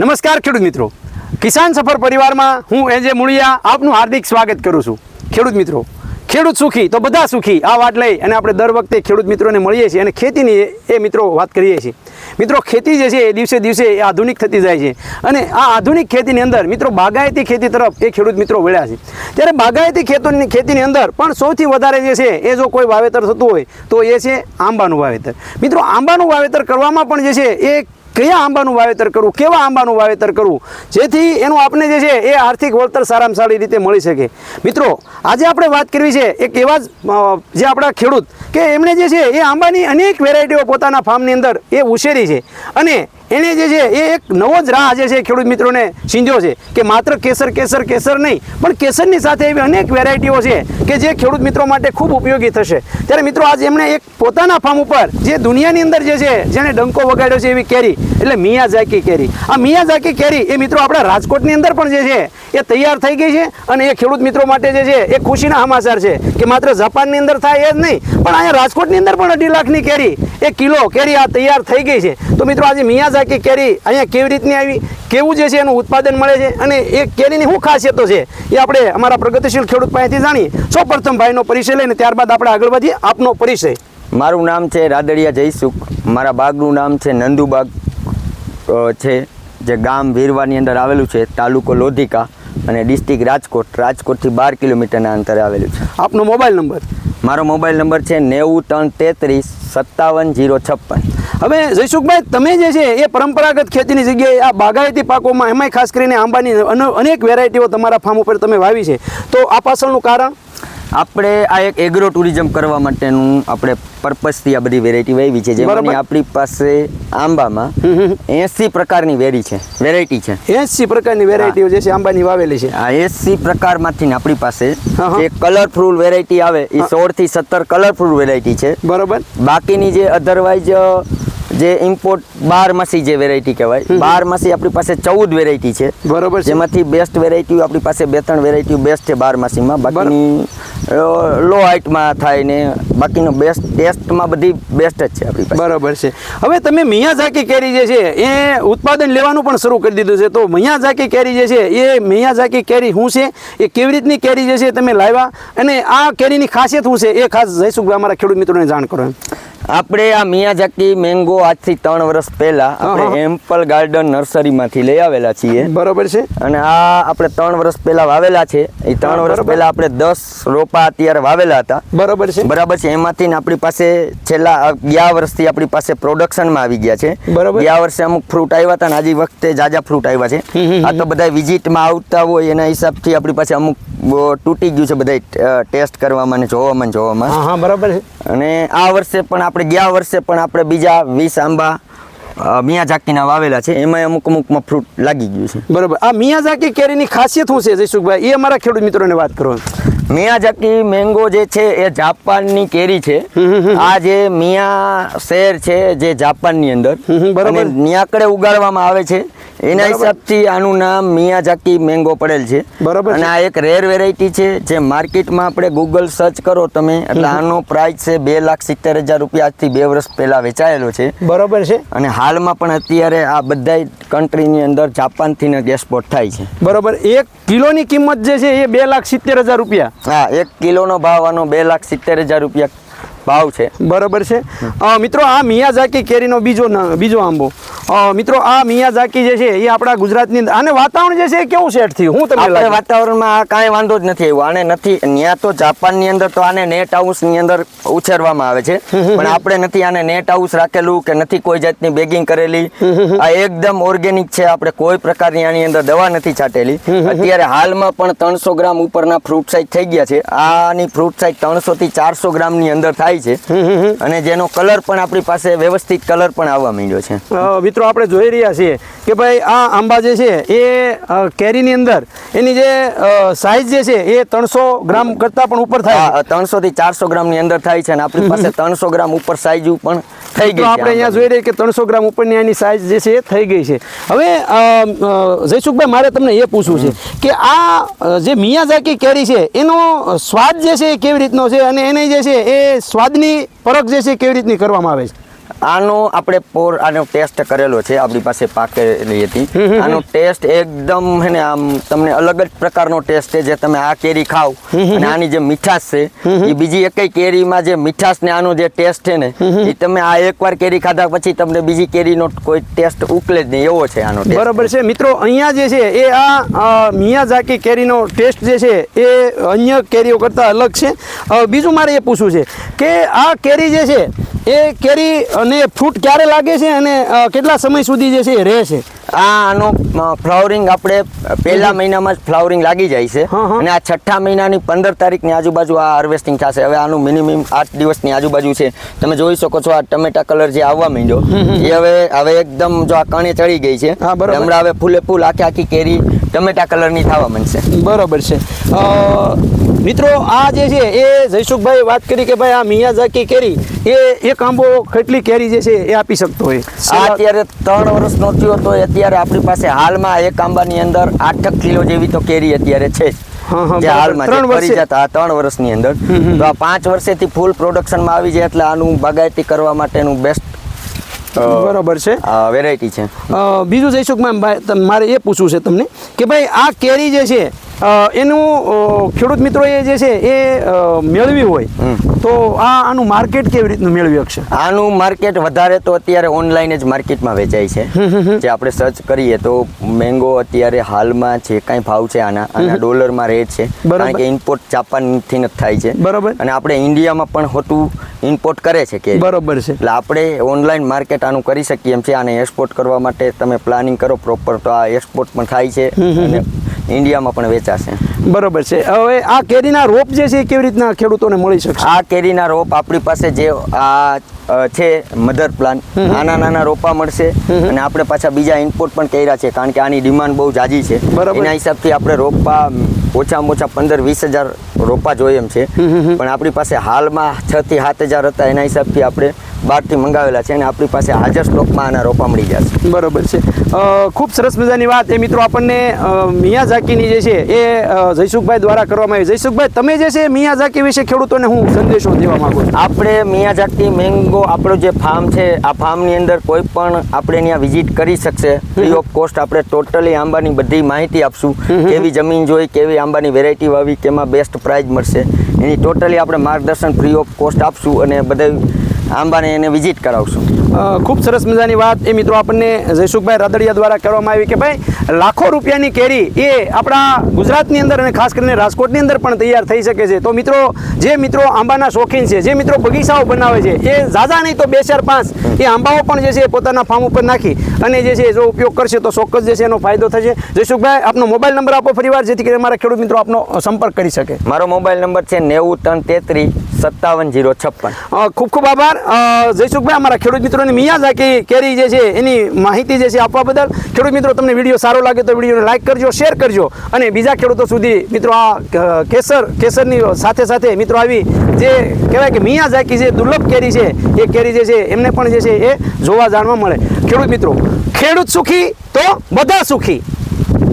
નમસ્કાર ખેડૂત મિત્રો. કિસાન સફર પરિવારમાં હું એજે મુળિયા આપનું હાર્દિક સ્વાગત કરું છું. ખેડૂત મિત્રો, ખેડૂત સુખી તો બધા સુખી આ વાત લઈ અને આપણે દર વખતે ખેડૂત મિત્રોને મળીએ છીએ અને ખેતીની એ મિત્રો વાત કરીએ છીએ. મિત્રો, ખેતી જે છે એ દિવસે દિવસે એ આધુનિક થતી જાય છે અને આ આધુનિક ખેતીની અંદર મિત્રો, બાગાયતી ખેતી તરફ એ ખેડૂત મિત્રો વળ્યા છે. ત્યારે બાગાયતી ખેતોની ખેતીની અંદર પણ સૌથી વધારે જે છે એ જો કોઈ વાવેતર થતું હોય તો એ છે આંબાનું વાવેતર. મિત્રો, આંબાનું વાવેતર કરવામાં પણ જે છે એ કયા આંબાનું વાવેતર કરવું, કેવા આંબાનું વાવેતર કરવું? જેથી એનું આપણે જે છે એ આર્થિક વળતર સારામાં સારી રીતે મળી શકે. મિત્રો, આજે આપણે વાત કરવી છે એક એવા જ જે આપણા ખેડૂત કે એમણે જે છે એ આંબાની અનેક વેરાયટીઓ પોતાના ફાર્મની અંદર એ ઉછેરી છે. અને એને જે છે, એ એક નવો જ રાહ જે છે ખેડૂત મિત્રોને સિંધ્યો છે કે માત્ર કેસર કેસર કેસર નહીં, પણ કેસરની સાથે એવી અનેક વેરાયટીઓ છે કે જે ખેડૂત મિત્રો માટે ખૂબ ઉપયોગી થશે. ત્યારે મિત્રો, આજે એમણે એક પોતાના ફાર્મ ઉપર જે દુનિયાની અંદર જે છે, જેણે ડંકો વગાડ્યો છે એવી કેરી, એટલે મિયાઝાકી કેરી. આ મિયાઝાકી કેરી એ મિત્રો આપણા રાજકોટની અંદર પણ જે છે, એ તૈયાર થઈ ગઈ છે અને એ ખેડૂત મિત્રો માટે જે છે, એ ખુશીના સમાચાર છે કે માત્ર જાપાનની અંદર થાય એ જ નહીં, પણ અહીંયા રાજકોટની અંદર પણ અઢી લાખની કેરી એ કિલો કેરી આ તૈયાર થઈ ગઈ છે. તો મિત્રો, આજે મિયાઝાકી કેરી અહીંયા કેવી રીતની આવી કેવું જે છે એનું ઉત્પાદન મળે છે અને એ કેરીની શું ખાસિયતો છે એ આપણે અમારા પ્રગતિશીલ ખેડૂત પાસેથી જાણીએ. સૌ પ્રથમ ભાઈનો પરિચય લઈને ત્યારબાદ આપણે આગળ વધીએ. આપનો પરિચય. મારું નામ છે રાદડિયા જયસુખ. મારા બાગનું નામ છે નંદુબાગ છે જે ગામ વીરવાની અંદર આવેલું છે તાલુકો લોધિકા અને ડિસ્ટ્રિક્ટ રાજકોટ. રાજકોટથી બાર કિલોમીટરના અંતરે આવેલું છે. આપનો મોબાઈલ નંબર. મારો મોબાઈલ નંબર છે નેવું ત્રણ તેત્રીસ સત્તાવન જીરો છપ્પન. હવે જયસુખભાઈ, તમે જે છે એ પરંપરાગત ખેતીની જગ્યાએ આ બાગાયતી પાકોમાં એમાંય ખાસ કરીને આંબાની અન- અનેક વેરાયટીઓ તમારા ફાર્મ ઉપર તમે વાવી છે. તો આ પાછળનું કારણ? આપણે આ એક એગ્રો ટુરિઝમ કરવા માટેનું આપણે પર્પસથી આ બધી વેરાયટી વાવી છે. જેમાંની આપણી પાસે આંબામાં એંસી પ્રકારની વેરી છે. વેરાયટી છે. એસી પ્રકારની વેરાયટીઓ જે છે આંબાની વાવેલી છે. આ એસી પ્રકારમાંથી આપણી પાસે. જે કલરફુલ વેરાયટી આવે એ સોળથી સત્તર કલરફુલ વેરાયટી છે. બરોબર. બાકીની જે અધરવાઇઝ જે ઇમ્પોર્ટ બારમાસી જે વેરાયટી કહેવાય બારમાસી આપણી પાસે ચૌદ વેરાયટી છે. બરોબર છે. જેમાંથી બેસ્ટ વેરાયટી આપણી પાસે બે ત્રણ વેરાયટી બેસ્ટ છે બારમાસીમાં. બાકીની લો હાઇટમાં થાય ને બાકીનો બેસ્ટ ટેસ્ટમાં બધી બેસ્ટ જ છે આપણી બરાબર છે. હવે તમે મિયાઝાકી કેરી જે છે, એ ઉત્પાદન લેવાનું પણ શરૂ કરી દીધું છે. તો મિયાઝાકી કેરી જે છે, એ મિયાઝાકી કેરી શું છે? એ કેવી રીતની કેરી જે છે તમે લાવ્યા? અને આ કેરીની ખાસિયત શું છે? એ ખાસ જયસુખભાઈ, અમારા ખેડૂત મિત્રોને જાણ કરો એમ. આપણે આ મિયાઝાકી મેંગો આજથી ત્રણ વર્ષ પહેલા. આપણે એમ્પલ ગાર્ડન નર્સરીમાંથી લઈ આવેલા છીએ. બરોબર છે. અને આ આપણે ત્રણ વર્ષ પહેલા વાવેલા છે. એ ત્રણ વર્ષ પહેલા આપણે દસ રોપા અત્યારે વાવેલા હતા. બરોબર છે. બરાબર છે. એમાંથી આપણી પાસે છેલ્લા ગયા વર્ષથી આપણી પાસે પ્રોડક્શનમાં આવી ગયા છે. બરોબર. ગયા વર્ષે અમુક ફ્રૂટ આવ્યા હતા ને આજે વખતે જાજા ફ્રૂટ આવ્યા છે. આ તો બધા વિઝિટમાં આવતા હોય એના હિસાબથી આપણી પાસે અમુક તૂટી ગયું છે બધા ટેસ્ટ કરવામાં ને જોવામાં જોવામાં. હા બરાબર છે. અને આ વર્ષે પણ આપણે ગયા વર્ષે પણ આપણે બીજા વીસ આંબા મિયાઝાકીના વાવેલા છે. એમાં અમુક અમુકમાં ફ્રૂટ લાગી ગયું છે. બરોબર. આ મિયાઝાકી કેરીની ખાસિયત શું છે જયસુખભાઈ? એ અમારા ખેડૂત મિત્રોને વાત કરો. મિયાઝાકી મેંગો જે છે એ જાપાનની કેરી છે. આ જે મિયા શહેર છે જે જાપાનની અંદર બરાબર. ન્યાકડે ઉગાડવામાં આવે છે. એના હિસાબથી આનું નામ મિયાઝાકી મેંગો પડેલ છે. બરાબર અને આ એક રેર વેરાયટી છે જે માર્કેટમાં આપણે ગૂગલ સર્ચ કરો તમે એટલે આનો પ્રાઇસ છે બે લાખ સિત્તેર હજાર રૂપિયા. આજથી બે વર્ષ પહેલા વેચાયેલો છે. બરોબર છે. અને હાલમાં પણ અત્યારે આ બધા કન્ટ્રીની અંદર જાપાનથી એક્સપોર્ટ થાય છે. બરોબર. એક કિલોની કિંમત જે છે એ બે લાખ સિત્તેર હજાર રૂપિયા. હા એક કિલોનો ભાવ આનો બે લાખ સિત્તેર હજાર રૂપિયા ભાવ છે. બરોબર છે. મિત્રો આ મિયાઝાકી કેરીનો બીજો બીજો આંબો. મિત્રો આ મિયાઝાકી જે છે એ આપણા ગુજરાતની અંદર આને વાતાવરણ જે છે એ કેવું સેટ થયું હું તમને લાગે વાતાવરણમાં આ કાંઈ વાંધો જ નથી આવ્યો આને નથી ત્યાં તો જાપાનની અંદર તો આને નેટ હાઉસની અંદર ઉછેરવામાં આવે છે. પણ આપણે નથી આને નેટ હાઉસ રાખેલું કે નથી કોઈ જાતની બેગિંગ કરેલી. આ એકદમ ઓર્ગેનિક છે. આપણે કોઈ પ્રકારની આની અંદર દવા નથી છાંટેલી. અત્યારે હાલમાં પણ ત્રણસો ગ્રામ ઉપરના ફ્રૂટ સાઇઝ થઈ ગયા છે. આની ફ્રૂટ સાઇઝ ત્રણસો થી ચારસો ગ્રામની અંદર થાય છે. અને જેનો કલર પણ આપણી પાસે વ્યવસ્થિત કલર પણ આવવા માંડ્યો છે. મિત્રો આપણે જોઈ રહ્યા છીએ કે ભાઈ આ આંબા જે છે એ કેરીની અંદર એની જે સાઇઝ જે છે એ ત્રણસો ગ્રામ કરતાં પણ ઉપર થાય ત્રણસો થી ચારસો ગ્રામની અંદર થાય છે અને આપણી પાસે ત્રણસો ગ્રામ ઉપર સાઈઝ પણ થઈ ગઈ આપણે અહીંયા જોઈ રહીએ કે ત્રણસો ગ્રામ ઉપરની આની સાઇઝ જે છે એ થઈ ગઈ છે. હવે જયસુખભાઈ મારે તમને એ પૂછવું છે કે આ જે મિયાઝાકી કેરી છે એનો સ્વાદ જે છે એ કેવી રીતનો છે? અને એને જે છે એ સ્વાદની પરખ જે છે કેવી રીતની કરવામાં આવે છે? આનો આપણે પોર આનો ટેસ્ટ કરેલો છે આપણી પાસે પાકેલી હતી. આનો ટેસ્ટ એકદમ હે ને આમ તમને અલગ જ પ્રકારનો ટેસ્ટ છે જે તમે આ કેરી ખાવ અને આની જે મીઠાશ છે એ બીજી એકય કેરીમાં જે મીઠાશ ને આનો જે ટેસ્ટ છે ને એ તમે આ એકવાર કેરી ખાધા પછી તમને બીજી કેરીનો કોઈ ટેસ્ટ ઉકલે જ નહીં. એવો છે આનો ટેસ્ટ બરાબર છે. મિત્રો અહીંયા જે છે એ આ મિયાઝાકી કેરીનો ટેસ્ટ જે છે એ અન્ય કેરીઓ કરતાં અલગ છે. બીજું મારે એ પૂછવું છે કે આ કેરી જે છે એ કેરી અને ફ્રૂટ ક્યારે લાગે છે અને કેટલા સમય સુધી જે છે એ રહે છે? આ આનો ફ્લાવરિંગ આપણે પહેલા મહિનામાં જ ફ્લાવરિંગ લાગી જાય છે. અને આ છઠ્ઠા મહિનાની પંદર તારીખની આજુબાજુ આ હાર્વેસ્ટિંગ થશે. હવે આનું મિનિમમ આઠ દિવસની આજુબાજુ છે. તમે જોઈ શકો છો આ ટમેટા કલર જે આવવા માંડ્યો. એ હવે હવે એકદમ જો આ કણે ચડી ગઈ છે. હમણાં હવે ફૂલે ફૂલ આખી આખી કેરી ટમેટા કલરની થવા માંડશે. બરોબર છે. મિત્રો આ જે છે એ જયસુખભાઈ વાત કરી કે ભાઈ આ મિયાઝાકી કેરી એ એક આંબો કેટલી કેરી જે છે એ આપી શકતો હોય. આ અત્યારે ત્રણ વર્ષનો થયો તો અત્યારે આપણી પાસે હાલમાં એક આંબાની અંદર આઠ કિલો જેવી તો કેરી અત્યારે છે ત્રણ વર્ષે. વર્ષની અંદર. તો આ પાંચ વર્ષેથી ફૂલ પ્રોડક્શનમાં આવી જાય એટલે આનું બાગાયતી કરવા માટેનું બેસ્ટ બરાબર છે. વેરાયટી છે. બીજું બીજું જઈશું મારે એ પૂછવું છે તમને કે ભાઈ આ કેરી જે છે એનું ખેડૂત મિત્રોએ જે છે એ મેળવી હોય તો આ આનું માર્કેટ કેવી રીતનું મેળવી શકશે આનું માર્કેટ વધારે તો અત્યારે ઓનલાઈન જ માર્કેટમાં વેચાય છે. જે આપણે સર્ચ કરીએ તો મેંગો અત્યારે હાલમાં જે કાંઈ ભાવ છે આના આના ડોલરમાં રેટ છે. કારણ કે ઇમ્પોર્ટ જાપાનથી જ થાય છે. બરાબર. અને આપણે ઇન્ડિયામાં પણ હોતું ઇમ્પોર્ટ કરે છે કે બરોબર છે. એટલે આપણે ઓનલાઈન માર્કેટ આનું કરી શકીએ એમ છે. આને એક્સપોર્ટ કરવા માટે તમે પ્લાનિંગ કરો પ્રોપર તો આ એક્સપોર્ટ પણ થાય છે. અને ઇન્ડિયામાં પણ વેચાશે. બરોબર છે. હવે આ કેરીના રોપ જે છે એ કેવી રીતના ખેડૂતોને મળી શકશે? આ કેરીના રોપ આપણી પાસે જે આ છે મધર પ્લાન. નાના નાના રોપા મળશે અને આપણે પાછા બીજા ઇમ્પોર્ટ પણ કર્યા છે કારણ કે આની ડિમાન્ડ બહુ જાજી છે. એના હિસાબથી આપણે રોપા ઓછામાં ઓછા પંદર વીસ હજાર રોપા જોઈએ એમ છે. પણ આપણી પાસે હાલમાં છ થી સાત હજાર હતા એના હિસાબથી આપણે બહારથી મંગાવેલા છે અને આપણી પાસે હાજર સ્ટોકમાં આના રોપા મળી જશે બરોબર છે. ખૂબ સરસ મજાની વાત. એ મિત્રો આપણને મિયા મિયાઝાકીની જે છે એ જયસુખભાઈ દ્વારા કરવામાં આવી. જયસુખભાઈ તમે જે છે મિયાઝાકી વિશે ખેડૂતોને હું સંદેશો દેવા માંગુ છું. આપણે મિયાજાકી મેંગો આપણો જે ફાર્મ છે આ ફાર્મની અંદર કોઈ પણ આપણે ત્યાં વિઝિટ કરી શકશે. ફ્રી ઓફ કોસ્ટ આપણે ટોટલી આંબાની બધી માહિતી આપશું. કેવી જમીન જોઈ કેવી આંબાની વેરાયટી વાવી કેમાં બેસ્ટ પ્રાઇઝ મળશે. એની ટોટલી આપણે માર્ગદર્શન ફ્રી ઓફ કોસ્ટ આપશું અને બધા આંબાને એને વિઝિટ કરાવશું. ખૂબ સરસ મજાની વાત. એ મિત્રો આપણને જયસુખભાઈ રાદડિયા દ્વારા કરવામાં આવી કે ભાઈ લાખો રૂપિયાની કેરી એ આપણા ગુજરાતની અંદર અને ખાસ કરીને રાજકોટની અંદર પણ તૈયાર થઈ શકે છે. તો મિત્રો જે મિત્રો આંબાના શોખીન છે જે મિત્રો બગીચાઓ બનાવે છે એ ઝાઝા નહીં તો બે ચાર પાંચ એ આંબાઓ પણ જે છે એ પોતાના ફાર્મ ઉપર નાખી અને જે છે જો ઉપયોગ કરશે તો ચોક્કસ જે છે એનો ફાયદો થશે. જયસુખભાઈ આપનો મોબાઈલ નંબર આપો ફરીવાર જેથી કરીને મારા ખેડૂત મિત્રો આપનો સંપર્ક કરી શકે. મારો મોબાઈલ નંબર છે નેવું ત્રણ તેત્રીસ સત્તાવન જીરો છપ્પન. ખૂબ ખૂબ આભાર. જયસુખભાઈ, અમારા ખેડૂત મિત્રોની મિયાઝાકી કેરી જે છે એની માહિતી જે છે આપવા બદલ. ખેડૂત મિત્રો, તમને વીડિયો સારો લાગે તો વિડીયોને લાઈક કરજો, શેર કરજો. અને બીજા ખેડૂતો સુધી મિત્રો આ કેસર, કેસરની સાથે સાથે મિત્રો આવી જે કહેવાય કે મિયાઝાકી જે દુર્લભ કેરી છે, એ કેરી જે છે એમને પણ જે છે એ જોવા જાણવા મળે. ખેડૂત મિત્રો, ખેડૂત સુખી તો બધા સુખી.